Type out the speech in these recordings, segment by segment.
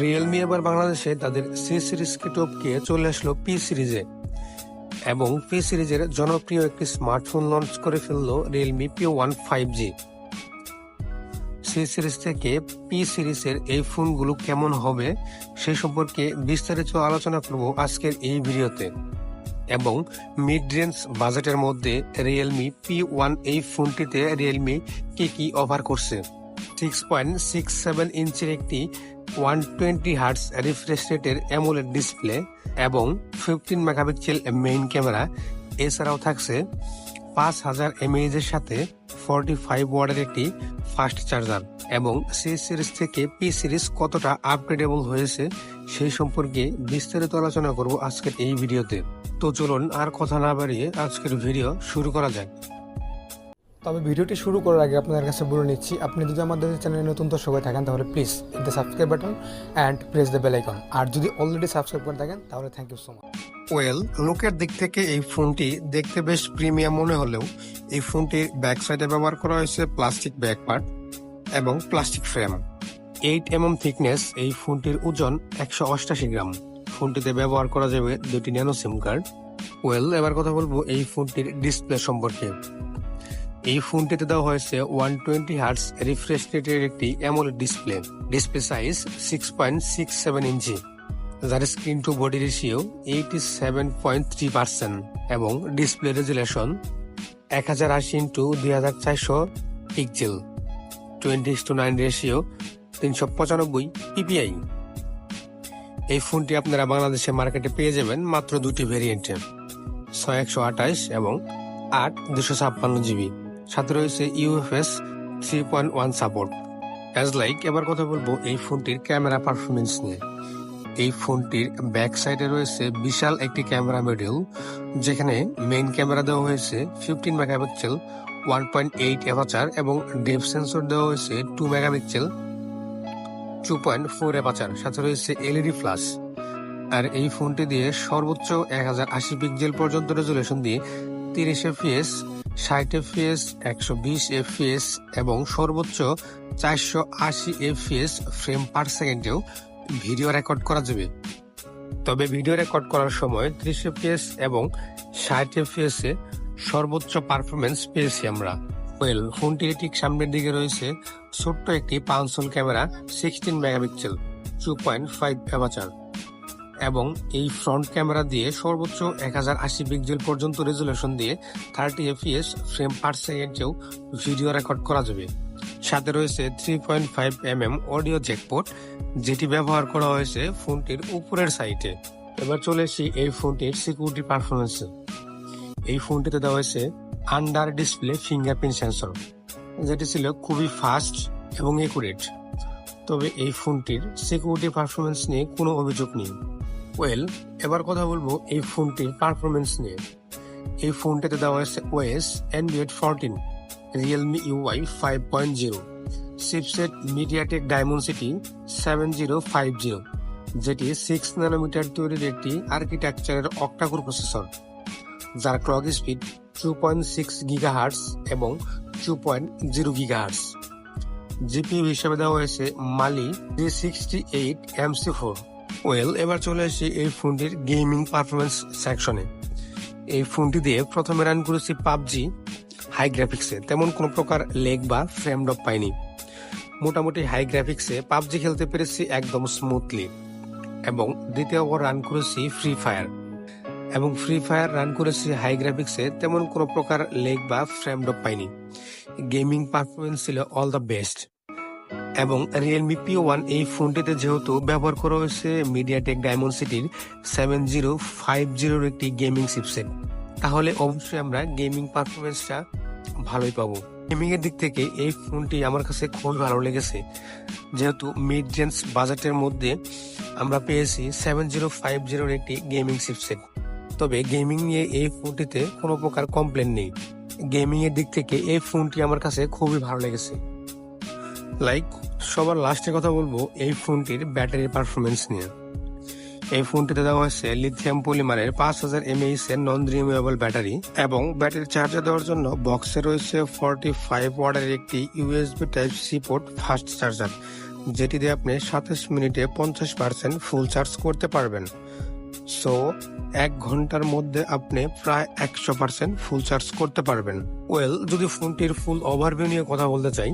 Realme এবার বাংলাদেশে তাদের সি সিরিজকে টপকে চলে আসলো পি সিরিজে এবং পি সিরিজের জনপ্রিয় একটি স্মার্টফোন লঞ্চ করে ফেলল Realme P one five G C series থেকে পি সিরিজের এই ফোনগুলো কেমন হবে সেই সম্পর্কে বিস্তারিত আলোচনা করব আজকের এই ভিডিওতে। এবং মিড রেঞ্জ বাজেটের মধ্যে রিয়েলমি পি ওয়ান এই ফোনটিতে রিয়েলমি কি কি অফার করছে। সিক্স পয়েন্ট সিক্স সেভেন ইঞ্চির একটি ওয়ান টোয়েন্টি হার্টস রিফ্রেশ রেটের অ্যামোলেড ডিসপ্লে এবং ফিফটিন মেগাপিক্সেল মেইন ক্যামেরা এছাড়াও থাকছে পাঁচ হাজার এর সাথে ফর্টি ফাইভ ওয়ার্ডের একটি ফাস্ট চার্জার এবং সি সিরিজ থেকে পি সিরিজ কতটা আপগ্রেডেবল হয়েছে সেই সম্পর্কে বিস্তারিত আলোচনা করব আজকের এই ভিডিওতে। তো চলুন আর কথা না বাড়িয়ে আজকের ভিডিও শুরু করা যাক। তবে ভিডিওটি শুরু করার আগে আপনাদের কাছে বলে নিচ্ছি, আপনি যদি আমাদের চ্যানেলে নতুন দর্শক হয়ে থাকেন, তাহলে please the subscribe button and press the bell icon আর যদি অলরেডি সাবস্ক্রাইব করে থাকেন, তাহলে thank you so much well লুকের দিক থেকে এই ফোনটি দেখতে বেশ প্রিমিয়াম মনে হলেও এই ফোনটির ব্যাক সাইডে ব্যবহার করা হয়েছে প্লাস্টিক ব্যাক পার্ট এবং plastic frame eight mm thickness এই ফোনটির ওজন একশো অষ্টাশি গ্রাম। ফোনটিতে ব্যবহার করা যাবে দুটি ন্যানো সিম কার্ড ওয়েল এবার কথা বলব এই ফোনটির ডিসপ্লে সম্পর্কে। এই ফোনটিতে দেওয়া হয়েছে ওয়ান টোয়েন্টি হার্টস রিফ্রেশ রেটের একটি AMOLED display display size six point six seven inch যার screen to body ratio eighty seven point three percent এবং ডিসপ্লে রেজুলেশন এক হাজার আশি ইন্টু দুই হাজার চারশো pixel twenty to nine ratio তিনশো পঁচানব্বই পিপিআই এই ফোনটি আপনারা বাংলাদেশে মার্কেটে পেয়ে যাবেন মাত্র দুটি ভেরিয়েন্টে ছয় একশো আঠাশ এবং আট দুশো ছাপ্পান্ন জিবি। সাথে রয়েছে UFS three point one support as like এবার কথা বলব এই ফোনটির ক্যামেরা পারফরমেন্স নিয়ে। এই ফোনটির ব্যাক সাইডে রয়েছে বিশাল একটি ক্যামেরা মডিউল যেখানে মেইন ক্যামেরা দেওয়া হয়েছে fifteen megapixel one point eight aperture এবং ডেপ সেন্সর দেওয়া হয়েছে two megapixel two point four aperture সাথে রয়েছে এলইডি ফ্লাশ আর এই ফোনটি দিয়ে সর্বোচ্চ এক হাজার আশি পিক্সেল পর্যন্ত রেজুলেশন দিয়ে তিরিশ এফপিএস ষাট এফপিএস একশো বিশ এফপিএস এবং সর্বোচ্চ চারশো আশি এফপিএস ফ্রেম পার সেকেন্ডেও ভিডিও রেকর্ড করা যাবে। তবে ভিডিও রেকর্ড করার সময় ত্রিশ এফপিএস এবং ষাট এফপিএস এ সর্বোচ্চ পারফরমেন্স পেয়েছি আমরা। ওয়েল ফোনটির ঠিক সামনের দিকে রয়েছে ছোট্ট একটি punch hole camera sixteen megapixel two point five এবং এই ফ্রন্ট ক্যামেরা দিয়ে সর্বোচ্চ এক হাজার আশি পিক্সেল পর্যন্ত রেজুলেশন দিয়ে থার্টি এফপিএস ফ্রেম পার সেকেন্ডেও ভিডিও রেকর্ড করা যাবে। সাথে রয়েছে three point five M M audio jack port যেটি ব্যবহার করা হয়েছে ফোনটির উপরের সাইটে এবার চলে এসি এই ফোনটির সিকিউরিটি পারফরমেন্সে এই ফোনটিতে দেওয়া হয়েছে আন্ডার ডিসপ্লে ফিঙ্গারপ্রিন্ট সেন্সর যেটি ছিল খুবই ফাস্ট এবং একুরেট তবে এই ফোনটির সিকিউরিটি পারফরমেন্স নিয়ে কোনো অভিযোগ নেই। ওয়েল এবার কথা বলব এই ফোনটির পারফরমেন্স নিয়ে। এই ফোনটিতে দেওয়া হয়েছে OS Android fourteen Realme UI five point zero chipset MediaTek Dimensity seven zero five zero যেটি সিক্স ন্যানোমিটার তৈরির একটি আর্কিটেকচারের অক্টাকোর প্রসেসর যার clock speed two point six gigahertz এবং two point zero gigahertz GPU হিসেবে দেওয়া হয়েছে Mali G sixty eight MC four well এবার চলে আসি এই ফোনটির গেমিং পারফরমেন্স সেকশনে এই ফোনটি দিয়ে প্রথমে রান করেছি পাবজি হাই গ্রাফিক্সে তেমন কোনো প্রকার লেগ বা ফ্রেম ড্রপ পাইনি। মোটামুটি হাই গ্রাফিক্সে পাবজি খেলতে পেরেছি একদম স্মুথলি এবং দ্বিতীয় ওভার রান করেছি ফ্রি ফায়ার এবং ফ্রি ফায়ার রান করেছি হাই গ্রাফিক্সে তেমন কোনো প্রকার লেগ বা ফ্রেম ড্রপ পাইনি। গেমিং পারফরমেন্স ছিল অল দ্য বেস্ট এবং রিয়েলমি পি ওয়ান এই ফোনটিতে যেহেতু ব্যবহার করা হয়েছে মিডিয়াটেক ডায়মন্ড সিটির সেভেন জিরো ফাইভ জিরোর একটি গেমিং চিপসেট তাহলে অবশ্যই আমরা গেমিং পারফরমেন্সটা ভালোই পাবো। গেমিং এর দিক থেকে এই ফোনটি আমার কাছে খুবই ভালো লেগেছে। যেহেতু মিড রেঞ্জ বাজেটের মধ্যে আমরা পেয়েছি সেভেন জিরো ফাইভ জিরোর একটি গেমিং চিপসেট তবে গেমিং নিয়ে এই ফোনটিতে কোনো প্রকার কমপ্লেন নেই। গেমিং এর দিক থেকে এই ফোনটি আমার কাছে খুবই ভালো লেগেছে। লাইক সবার লাস্টে কথা বলব এই ফোনটির ব্যাটারি পারফরমেন্স নিয়ে। এই ফোনটিতে দেওয়া হয়েছে লিথিয়াম পলিমারের পাঁচ হাজার এমএইচ এর নন রিমুভেবল ব্যাটারি এবং ব্যাটারি চার্জার দেওয়ার জন্য বক্সে রয়েছে ফর্টি ফাইভ ওয়ার্ডের একটি USB type C port fast charger যেটি দিয়ে আপনি সাতাশ মিনিটে পঞ্চাশ পার্সেন্ট ফুল চার্জ করতে পারবেন। সো এক ঘণ্টার মধ্যে আপনি প্রায় একশো পার্সেন্ট ফুল চার্জ করতে পারবেন। ওয়েল যদি ফোনটির ফুল ওভারভিউ নিয়ে কথা বলতে চাই,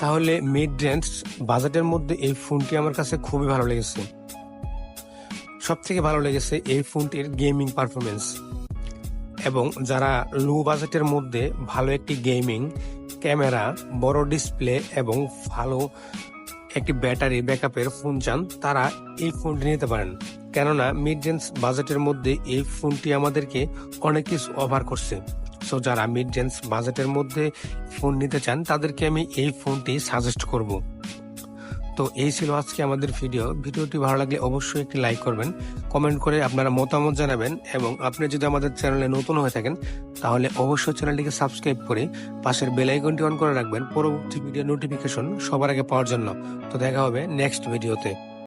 তাহলে মিড রেঞ্জ বাজেটের মধ্যে এই ফোনটি আমার কাছে খুবই ভালো লেগেছে। সব থেকে ভালো লেগেছে এই ফোনটির গেমিং পারফরমেন্স এবং যারা লো বাজেটের মধ্যে ভালো একটি গেমিং ক্যামেরা, বড় ডিসপ্লে এবং ভালো একটি ব্যাটারি ব্যাকআপের ফোন চান, তারা এই ফোনটি নিতে পারেন। কেননা মিড রেঞ্জ বাজেটের মধ্যে এই ফোনটি আমাদেরকে অনেক কিছু অফার করছে। সো যারা মিড রেঞ্জ বাজেটের মধ্যে ফোন নিতে চান, তাদেরকে আমি এই ফোনটি সাজেস্ট করব। তো, এই ছিল আজকে আমাদের ভিডিও ভিডিওটি ভালো লাগলে অবশ্যই একটি লাইক করবেন কমেন্ট করে আপনারা মতামত জানাবেন, এবং আপনি যদি আমাদের চ্যানেলে নতুন হয়ে থাকেন, তাহলে অবশ্যই চ্যানেলটিকে সাবস্ক্রাইব করে পাশের বেল আইকনটি অন করে রাখবেন, পরবর্তী ভিডিও নোটিফিকেশন সবার আগে পাওয়ার জন্য। তো, দেখা হবে নেক্সট ভিডিওতে